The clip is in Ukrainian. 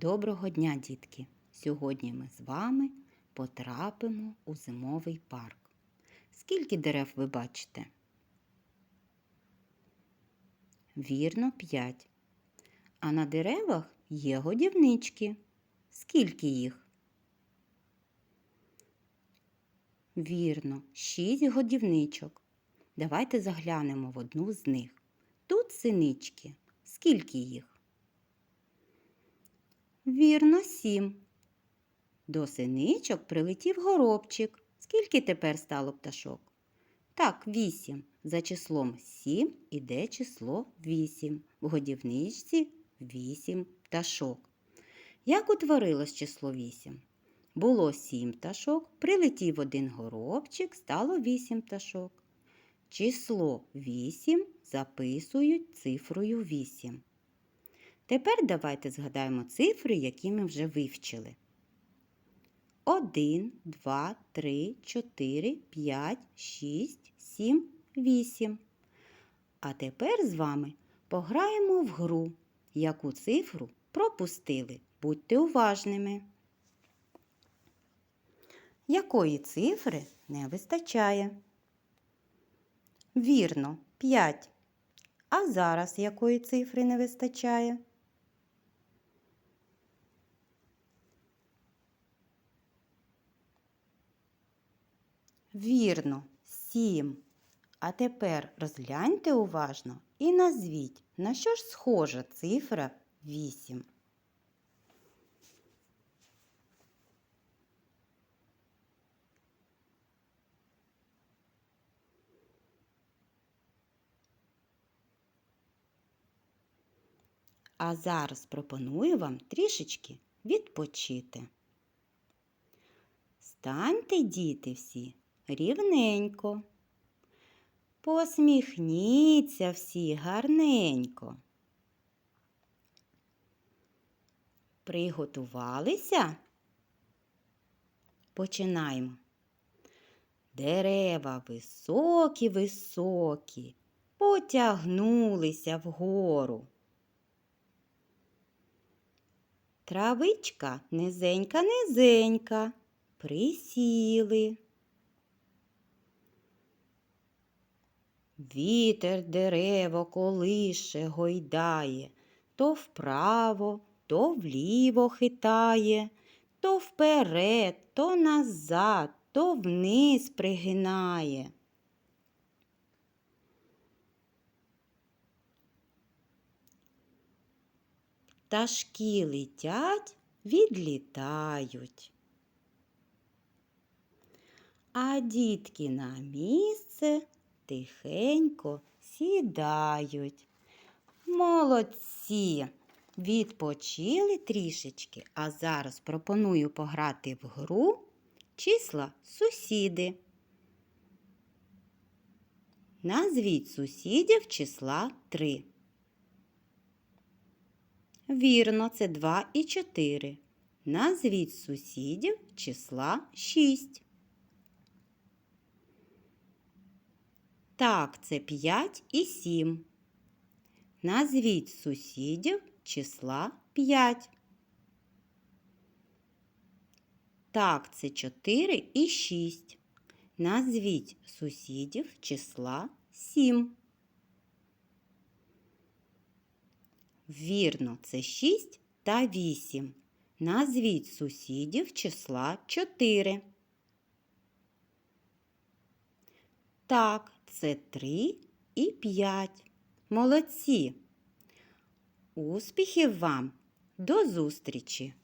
Доброго дня, дітки! Сьогодні ми з вами потрапимо у зимовий парк. Скільки дерев ви бачите? Вірно, п'ять. А на деревах є годівнички. Скільки їх? Вірно, шість годівничок. Давайте заглянемо в одну з них. Тут синички. Скільки їх? Вірно, сім. До синичок прилетів горобчик. Скільки тепер стало пташок? Так, вісім. За числом сім іде число вісім. В годівничці вісім пташок. Як утворилось число вісім? Було сім пташок, прилетів один горобчик, стало вісім пташок. Число вісім записують цифрою вісім. Тепер давайте згадаємо цифри, які ми вже вивчили. 1, 2, 3, 4, 5, 6, 7, 8. А тепер з вами пограємо в гру, яку цифру пропустили. Будьте уважними. Якої цифри не вистачає? Вірно, 5. А зараз якої цифри не вистачає? Вірно, сім. А тепер розгляньте уважно і назвіть, на що ж схожа цифра 8. А зараз пропоную вам трішечки відпочити. Станьте, діти всі, рівненько. Посміхніться всі гарненько. Приготувалися? Починаємо. Дерева високі, високі, потягнулися вгору. Травичка низенька, низенька, присіли. Вітер дерево колише гойдає, то вправо, то вліво хитає, то вперед, то назад, то вниз пригинає. Пташки летять, відлітають. А дітки на місце тихенько сідають. Молодці! Відпочили трішечки, а зараз пропоную пограти в гру числа сусіди. Назвіть сусідів числа 3. Вірно, це 2 і 4. Назвіть сусідів числа 6. Так, це 5 і 7. Назвіть сусідів числа 5. Так, це 4 і 6. Назвіть сусідів числа 7. Вірно, це 6 та 8. Назвіть сусідів числа 4. Так, це 3 і 5. Молодці. Успіхів вам! До зустрічі!